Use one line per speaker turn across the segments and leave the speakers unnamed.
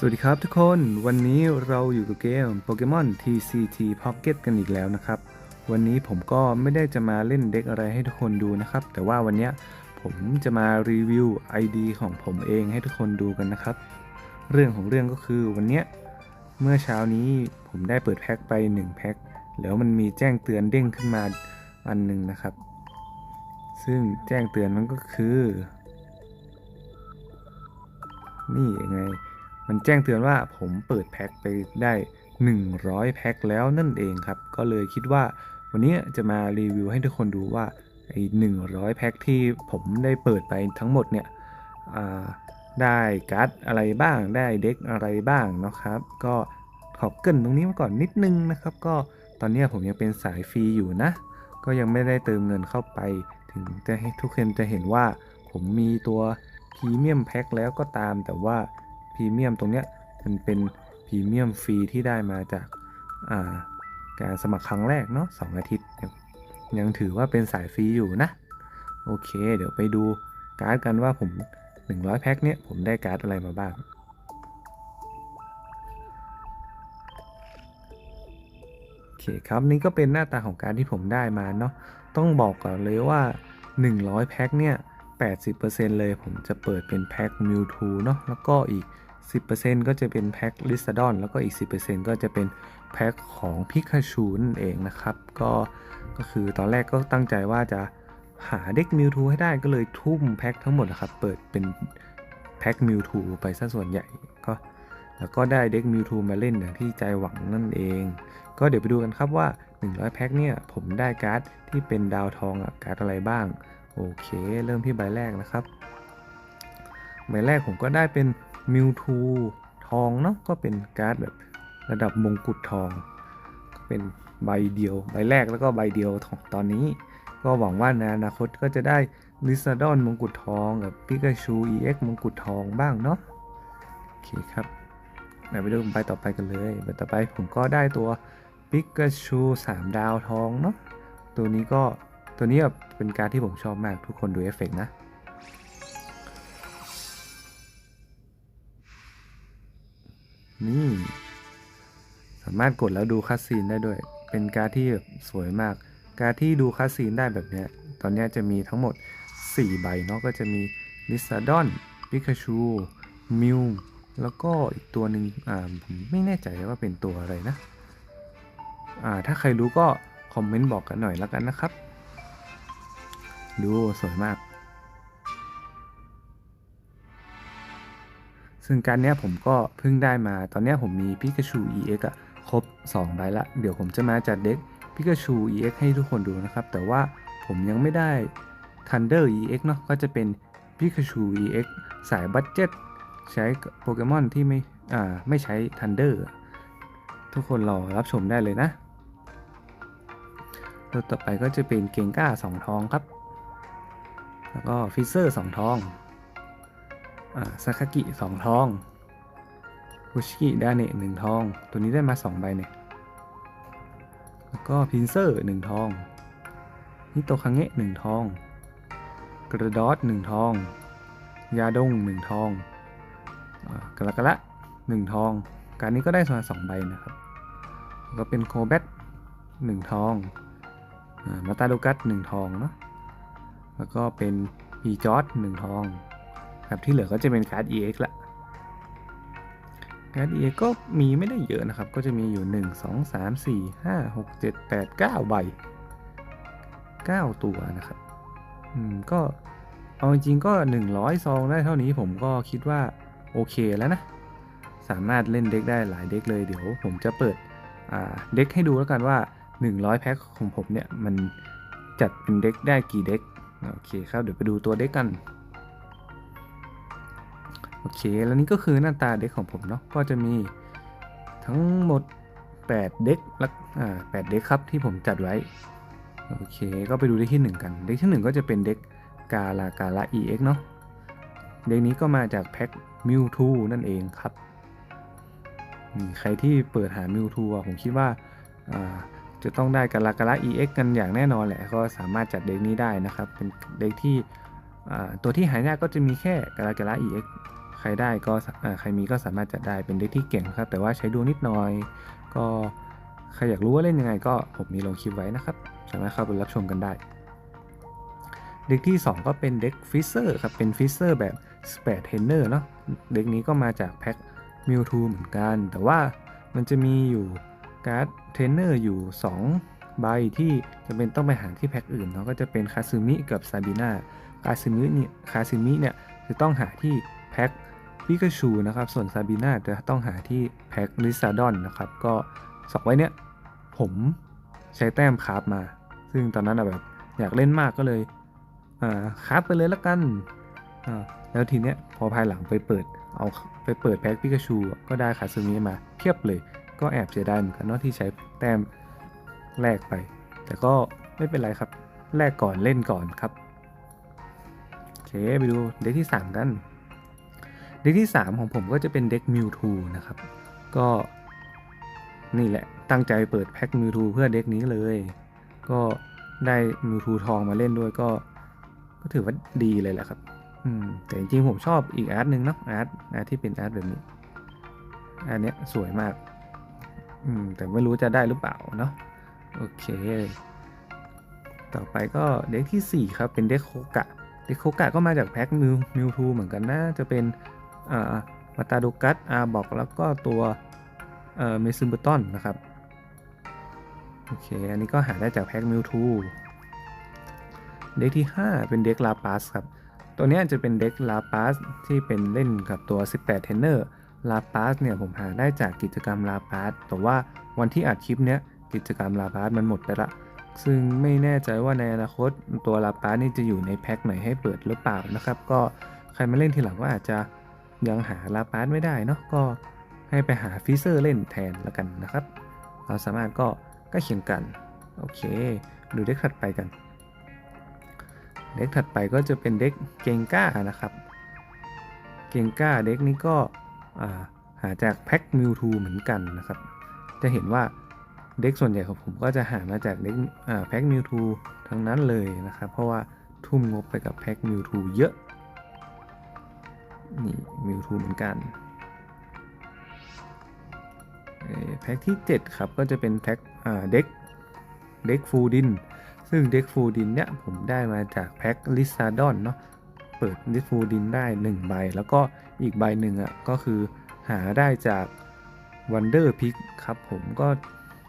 สวัสดีครับทุกคนวันนี้เราอยู่กับเกม Pokemon TCT Pocket กันอีกแล้วนะครับ วันนี้ผมก็ไม่ได้จะมาเล่นเด็กอะไรให้ทุกคนดูนะครับ แต่ว่าวันนี้ผมจะมารีวิว ID ของผมเองให้ทุกคนดูกันนะครับ เรื่องของเรื่องก็คือวันนี้เมื่อเช้านี้ผมได้เปิดแพ็คไป 1 แพ็คแล้วมันมีแจ้งเตือนเด้งขึ้นมาอันหนึ่งนะครับ ซึ่งแจ้งเตือนมันก็คือ นี่ยังไง มันแจ้งเตือนว่าผมเปิดแพ็คไปได้ 100 แพ็คแล้วนั่นเองครับ ก็เลยคิดว่าวันนี้จะมารีวิวให้ทุกคนดูว่าไอ้100 แพ็คที่ผมได้เปิดไปทั้งหมดเนี่ยได้การ์ดอะไรบ้างได้เด็กอะไรบ้างนะครับ ก็ขอบเกินตรงนี้มาก่อนนิดนึงนะครับ ก็ตอนนี้ผมยังเป็นสายฟรีอยู่นะ ก็ยังไม่ได้เติมเงินเข้าไป ถึงจะให้ทุกคนจะเห็นว่าผมมีตัวพรีเมียมแพ็คแล้วก็ตามแต่ว่า พรีเมียมตรงเนี้ยมันเป็นพรีเมียมฟรีที่ได้มาจากาการสมัครครั้งแรกเนาะสองอาทิตย์ ยังถือว่าเป็นสายฟรีอยู่นะ โอเค เดี๋ยวไปดูการ์ดกันว่าผม 100 แพ็คเนี้ยผมได้การ์ดอะไรมาบ้างโอเคครับนี่ก็เป็นหน้าตาของการดที่ผมได้มาเนาะต้องบอกก่อนเลยว่า 100 แพ็คเนี่ย80%เลยผมจะเปิดเป็นแพ็คมิวทูเนาะแล้วก็อีก 10%ก็จะเป็นแพ็คลิซาดอนแล้วก็อีก 10%ก็จะเป็นแพ็คของพิคาชูนั่นเองนะครับ ก็ก็คือตอนแรกก็ตั้งใจว่าจะหาเด็กมิวทูให้ได้ก็เลยทุ่มแพ็คทั้งหมดนะครับ เปิดเป็นแพ็คมิวทูไปซะส่วนใหญ่ก็แล้วก็ได้เด็กมิวทูมาเล่นอย่างที่ใจหวังนั่นเอง ก็เดี๋ยวไปดูกันครับว่า 100 แพ็คเนี่ยผมได้การ์ดที่เป็นดาวทองอะการ์ดอะไรบ้าง โอเค เริ่มที่ใบแรกนะครับ ใบแรกผมก็ได้เป็น มิวทูทองเนาะก็เป็นการ์ดแบบระดับมงกุฎทอง ก็เป็นใบเดียว ใบแรกแล้วก็ใบเดียวของตอนนี้ ก็หวังว่าในอนาคตก็จะได้ลิซาดอนมงกุฎทองกับปิกาชู EX มงกุฎทองบ้างเนาะโอเคครับไปดูใบต่อไปกันเลยใบต่อไปผมก็ได้ตัวปิกาชู3 ดาวทองเนาะตัวนี้ก็ตัวนี้แบบเป็นการที่ผมชอบมากทุกคนดูเอฟเฟกต์นะ นี่ สามารถกดแล้วดูคัสซีนได้ด้วย เป็นการดที่แบบสวยมาก การดที่ดูคัสซีนได้แบบเนี้ย ตอนนี้จะมีทั้งหมด 4 ใบเนาะก็จะมีลิซาดอนปิกาชูมิวแล้วก็อีกตัวหนึ่งอ่าผมไม่แน่ใจว่าเป็นตัวอะไรนะ อ่าถ้าใครรู้ก็คอมเมนต์บอกกันหน่อยแล้วกันนะครับ ดูสวยมาก ซึ่งการเนี้ยผมก็เพิ่งได้มา ตอนเนี้ยผมมีพิกาชู EX อะครบ2ใบละ เดี๋ยวผมจะมาจัดเด็กพิกาชู EX ให้ทุกคนดูนะครับ แต่ว่าผมยังไม่ได้ Thunder EX เนาะ ก็จะเป็นพิกาชู EX สายบัตเจ็ตใช้โปเกมอนที่ไม่ อ่า ไม่ใช้ Thunder ทุกคนรอรับชมได้เลยนะตัวต่อไปก็จะเป็นเกงก้า 2 ทองครับ แล้วก็ฟิเซอร์ 2 ทอง ซาคากิ2ทองคุชิกิดาเนะหนึ่งทอง ตัวนี้ได้มา2ใบเนี่ยแล้วก็พินเซอร์1ทองนิโตคังเงะ1ทอง กระดอส1ทอง ยาดง1ทองอ่ากระกะละ1ทอง การนี้ก็ได้มา2ใบนะครับแล้วก็เป็นโคแบท1ทองอ่ามาตาโดกัสหนึ่งทองเนาะแล้วก็เป็นปีจอร์ดหนึ่งทอง ครับที่เหลือก็จะเป็นการ์ด EX ละการ์ด EX ก็มีไม่ได้เยอะนะครับ ก็จะมีอยู่ 1 2 3 4 5 6 7 8 9 ใบ 9 ตัวนะครับอืมก็เอาจริงๆก็ 100 ซองได้เท่านี้ผมก็คิดว่า โอเคแล้วนะ สามารถเล่นเด็กได้หลายเด็กเลยเดี๋ยวผมจะเปิดเด็กให้ดูแล้วกันว่า 100 แพ็คของผมเนี่ย มันจัดเป็นเด็กได้กี่เด็กโอเคครับ เดี๋ยวไปดูตัวเด็กกัน โอเค แล้วนี่ก็คือหน้าตาเด็กของผมเนาะ ก็จะมีทั้งหมด 8 เด็กละอ่า8เด็กครับที่ผมจัดไว้ โอเค ก็ไปดูเด็กที่ 1 กัน เด็กที่ 1 ก็จะเป็นเด็กกาลากาลา EX เนาะ เด็กนี้ก็มาจากแพ็คมิวทูนั่นเองครับนี่ใครที่เปิดหามิวทูผมคิดว่าอ่าจะต้องได้กาลากาลา EX กันอย่างแน่นอนแหละ ก็สามารถจัดเด็กนี้ได้นะครับ เป็นเด็กที่ตัวที่หายากก็จะมีแค่กาลากาลา EX ใครได้ก็สาอ่าใครมีก็สามารถจัดได้เป็นเด็กที่เก่งครับ แต่ว่าใช้ดวงนิดหน่อย ก็ใครอยากรู้ว่าเล่นยังไงก็ผมมีลงคลิปไว้นะครับ สามารถเข้าไปรับชมกันได้ เด็กที่ 2 ก็เป็นเด็กฟิเซอร์ครับ เป็นฟิเซอร์แบบสเปดเทนเนอร์เนาะเด็กนี้ก็มาจากแพ็คมิวทูเหมือนกัน แต่ว่ามันจะมีอยู่การ์ดเทรนเนอร์อยู่ 2 ใบที่จะเป็นต้องไปหาที่แพ็คอื่นเนาะก็จะเป็นคาซึมิกับซาบิน่าคาซึมิเนี่ยคาซึมิเนี่ยจะต้องหาที่แพ็ค ปิกาชูนะครับ ส่วนซาบิน่าจะต้องหาที่แพ็คลิซาดอนนะครับ ก็สองไว้เนี่ยผมใช้แต้มคราฟมา ซึ่งตอนนั้นอะแบบอยากเล่นมากก็เลยอ่าคราฟไปเลยละกันอ่าแล้วทีเนี้ยพอภายหลังไปเปิดเอาไปเปิดแพ็คปิกาชูก็ได้คาซึมิมาเพียบเลย ก็แอบเสียดายเหมือนกันเนาะที่ใช้แต้มแลกไป แต่ก็ไม่เป็นไรครับแลกก่อนเล่นก่อนครับโอเคไปดูเด็กที่ 3 กัน เด็กที่ 3 ของผมก็จะเป็นเด็กมิวทูนะครับ ก็นี่แหละตั้งใจเปิดแพ็คมิวทูเพื่อเด็กนี้เลย ก็ได้มิวทูทองมาเล่นด้วยก็ ก็ถือว่าดีเลยแหละครับอืมแต่จริงๆผมชอบอีกอาร์ตหนึ่งเนาะอาร์ตอาร์ตที่เป็นอาร์ตแบบนี้อันเนี้ยสวยมากอืมแต่ไม่รู้จะได้หรือเปล่าเนาะโอเค ต่อไปก็เด็กที่ 4 ครับ เป็นเด็กโคกะเด็กโคกะก็มาจากแพ็คมิวมิวทูเหมือนกันนะจะเป็น มาตาโดกัสอาบอกแล้วก็ตัวเมซึมเบอร์ตอนนะครับ โอเค อันนี้ก็หาได้จากแพ็คมิวทูเด็กที่ 5 เป็นเด็กลาปาสครับ ตัวนี้จะเป็นเด็กลาปาสที่เป็นเล่นกับตัว 18 เทนเนอร์ลาปาสเนี่ยผมหาได้จากกิจกรรมลาปาสแต่ว่าวันที่อัดคลิปเนี้ยกิจกรรมลาปาสมันหมดไปละ ซึ่งไม่แน่ใจว่าในอนาคตตัวลาปาสนี่จะอยู่ในแพ็คไหนให้เปิดหรือเปล่านะครับ ก็ใครมาเล่นทีหลังก็อาจจะ ยังหาลาปาสไม่ได้เนาะก็ให้ไปหาฟิเซอร์เล่นแทนละกันนะครับ เราสามารถก็ใกล้เคียงกัน โอเค ดูเด็กถัดไปกัน เด็กถัดไปก็จะเป็นเด็กเกงก้านะครับ เกงก้าเด็กนี้ก็หาจากแพ็คมิวทูเหมือนกันนะครับ จะเห็นว่าเด็กส่วนใหญ่ของผมก็จะหามาจากเด็กแพ็คมิวทูทั้งนั้นเลยนะครับ เพราะว่าทุ่มงบไปกับแพ็คมิวทูเยอะ นี่มิวทูเหมือนกันแพ็คที่ 7 ครับ ก็จะเป็นแพ็คอ่าเด็กเด็กฟูดิน ซึ่งเด็กฟูดินเนี่ยผมได้มาจากแพ็คลิซาดอนเนาะเปิดเด็กฟูดินได้ 1 ใบ แล้วก็อีกใบหนึ่งอะก็คือหาได้จาก Wonder Pick ครับผมก็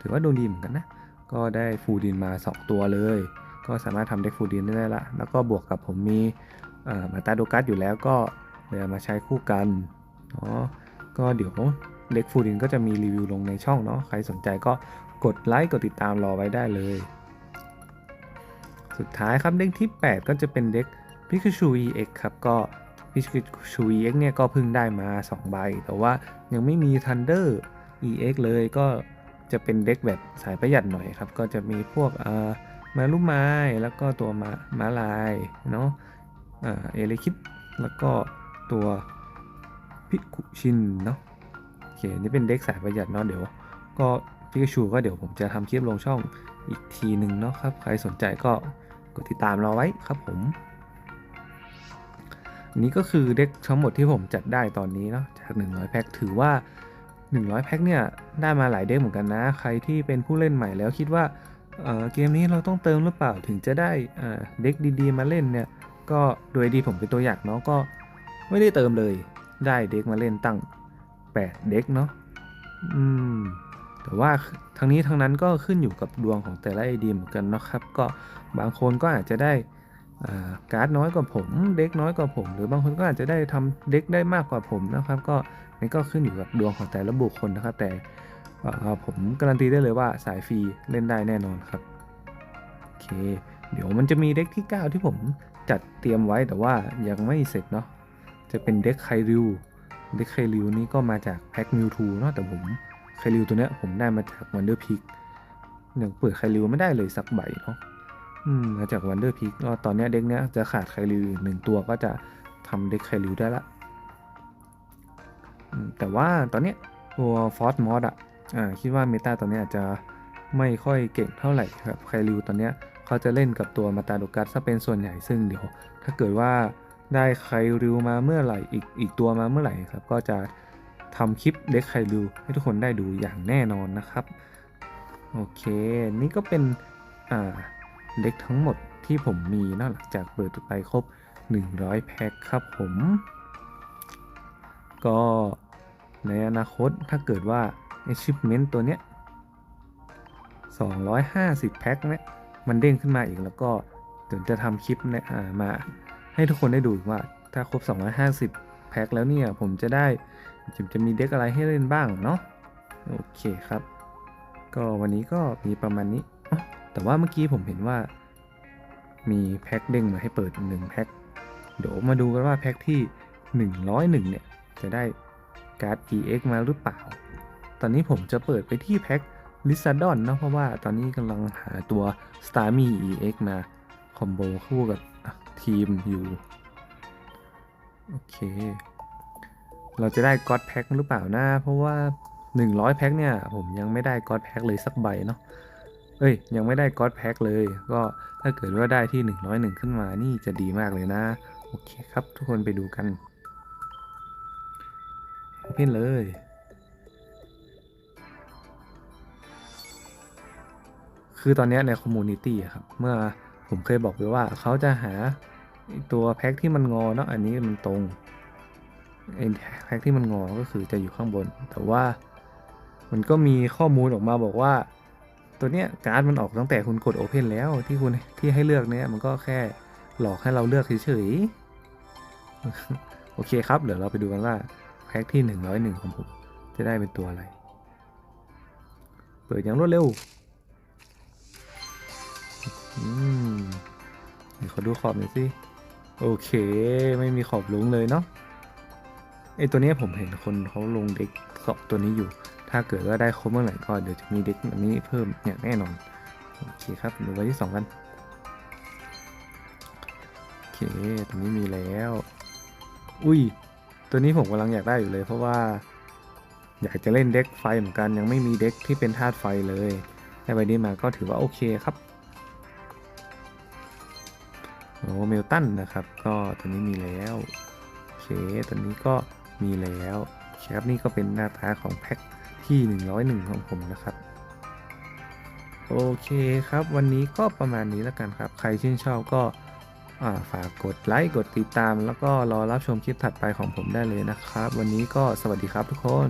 ถือว่าดวงดีเหมือนกันนะ ก็ได้ฟูดินมา 2 ตัวเลย ก็สามารถทำเด็กฟูดินได้ละ แล้วก็บวกกับผมมีมาตาโดกัสอยู่แล้วก็ เลยเอามาใช้คู่กันเนาะก็เดี๋ยวเด็กฟูดินก็จะมีรีวิวลงในช่องเนาะใครสนใจก็กดไลค์กดติดตามรอไว้ได้เลย สุดท้ายครับเด็กที่ 8 ก็จะเป็นเด็ก Pikachu EX ครับก็ Pikachu EX เนี่ยก็เพิ่งได้มา 2 ใบ แต่ว่ายังไม่มี Thunder EX เลยก็จะเป็นเด็กแบบสายประหยัดหน่อยครับ ก็จะมีพวกเอ่อมาลูไม้แล้วก็ตัวมามาลายเนาะเอเอเลคิดแล้วก็ ตัวพิกุชินเนาะโอเคนี่เป็นเด็กสายประหยัดเนาะเดี๋ยว ก็พิกาชูก็เดี๋ยวผมจะทำคลิปลงช่องอีกทีหนึ่งเนาะครับ ใครสนใจก็กดติดตามเราไว้ครับผมอันนี้ก็คือเด็กทั้งหมดที่ผมจัดได้ตอนนี้เนาะจาก 100 แพ็คถือว่า 100 แพ็คเนี่ยได้มาหลายเด็กเหมือนกันนะ ใครที่เป็นผู้เล่นใหม่แล้วคิดว่าเเกมนี้เราต้องเติมหรือเปล่าถึงจะได้เเด็กดีๆ มาเล่นเนี่ยก็โดยดีผมเป็นตัวอย่างเนาะก็ ไม่ได้เติมเลย ได้เด็กมาเล่นตั้ง 8 เด็กเนาะอืมแต่ว่าทั้งนี้ทั้งนั้นก็ขึ้นอยู่กับดวงของแต่ละไอดีเหมือนกันนะครับ ก็บางคนก็อาจจะได้การ์ดน้อยกว่าผม เด็กน้อยกว่าผม หรือบางคนก็อาจจะได้ทำเด็กได้มากกว่าผมนะครับ ก็นี่ก็ขึ้นอยู่กับดวงของแต่ละบุคคลนะครับ แต่ผมการันตีได้เลยว่าสายฟรีเล่นได้แน่นอนครับโอเค เดี๋ยวมันจะมีเด็กที่ 9 ที่ผมจัดเตรียมไว้แต่ว่ายังไม่เสร็จเนาะ จะเป็นเด็กไคริวเด็กไคริวนี่ก็มาจากแพ็คมิวทูเนาะแต่ผมไคลิวตัวเนี้ยผมได้มาจากวันเดอร์พิกยังเปิดไคลิวไม่ได้เลยสักใบเนาะอืมมาจากวันเดอร์พิกก็ตอนนี้เด็กเนี้ยจะขาดไคลิวหนึ่งตัวก็จะทำเด็กไคลิวได้ละแต่ว่าตอนเนี้ยตัวฟอสมอสอะคิดว่าเมตาตอนนี้อาจจะไม่ค่อยเก่งเท่าไหร่ครับไคลิวตอนเนี้ยเขาจะเล่นกับตัวมาตาโดกัสซะเป็นส่วนใหญ่ซึ่งเดี๋ยว ถ้าเกิดว่า ได้ไคริวมาเมื่อไหร่อีกอีกตัวมาเมื่อไหร่ครับ ก็จะทำคลิปเด็กไคริวให้ทุกคนได้ดูอย่างแน่นอนนะครับ โอเค นี่ก็เป็นอ่าเด็กทั้งหมดที่ผมมีนะหลังจากเปิดไปครบ 100 แพ็คครับผม ก็ในอนาคตถ้าเกิดว่า achievement ตัวเนี้ย 250 แพ็คเนี่ยมันเด้งขึ้นมาอีกแล้วก็เดี๋ยวจะทำคลิปเนี่ยมา ให้ทุกคนได้ดูว่าถ้าครบ 250 แพ็คแล้วเนี่ย ผมจะได้ผมจะมีเด็กอะไรให้เล่นบ้างเนาะโอเคครับ ก็วันนี้ก็มีประมาณนี้ แต่ว่าเมื่อกี้ผมเห็นว่า มีแพ็คเด้งมาให้เปิดหนึ่งแพ็คเดี๋ยวมาดูกันว่าแพ็คที่ 101 เนี่ย จะได้การ์ด EX มาหรือเปล่า ตอนนี้ผมจะเปิดไปที่แพ็คลิซาดอนเนาะเพราะว่าตอนนี้กำลังหาตัว s t a r m y EX มาคอมโบคู่กับ ทีมอยู่ โอเค เราจะได้ก็ d แพ็คหรือเปล่านะ เพราะว่า 100 แพ็คเนี่ย ผมยังไม่ได้ก็ d แพ็คเลยสักใบเนาะเอ้ย ยังไม่ได้ก็ d แพ็คเลย ก็ถ้าเกิดว่าได้ที่ 101 ขึ้นมานี่จะดีมากเลยนะ โอเคครับ ทุกคนไปดูกันเพ่นเลยคือตอนนี้ในคอมมูนิตี้ครับ เมื่อ ผมเคยบอกไปว่าเขาจะหาตัวแพ็คที่มันงอเนาะอันนี้มันตรงแพ็คที่มันงอก็คือจะอยู่ข้างบน แต่ว่ามันก็มีข้อมูลออกมาบอกว่า ตัวเนี้ยการ์ดมันออกตั้งแต่คุณกด Open แล้วที่คุณที่ให้เลือกเนี้ยมันก็แค่หลอกให้เราเลือกเฉยๆ โอเคครับเดี๋ยวเราไปดูกันว่าแพ็คที่ 101 ของผมจะได้เป็นตัวอะไร เปิดอย่างรวดเร็ว อืมเดี๋ยวขอดูขอบหน่อยสิ โอเค ไม่มีขอบลุงเลยเนาะไอตัวนี้ผมเห็นคนเขาลงเด็กสอบตัวนี้อยู่ ถ้าเกิดว่าได้ครบเมื่อไหร่ก็เดี๋ยวจะมีเด็กแบบนี้เพิ่มอย่างแน่นอน โอเคครับดูไว้ที่สองกัน โอเคตัวนี้มีแล้ว อุ้ย ตัวนี้ผมกำลังอยากได้อยู่เลย เพราะว่า อยากจะเล่นเด็กไฟเหมือนกันยังไม่มีเด็กที่เป็นธาตุไฟเลยได้ใบนี้มาก็ถือว่าโอเคครับ อ้เมลตันนะครับ ก็ตัวนี้มีแล้วโอเคตัวนี้ก็มีแล้วครับนี่ก็เป็นหน้าตาของแพ็คที่ 101 ของผมนะครับ โอเคครับ วันนี้ก็ประมาณนี้แล้วกันครับ ใครชื่นชอบก็าฝากกดไลค์ กดติดตาม แล้วก็รอรับชมคลิปถัดไปของผมได้เลยนะครับ วันนี้ก็สวัสดีครับทุกคน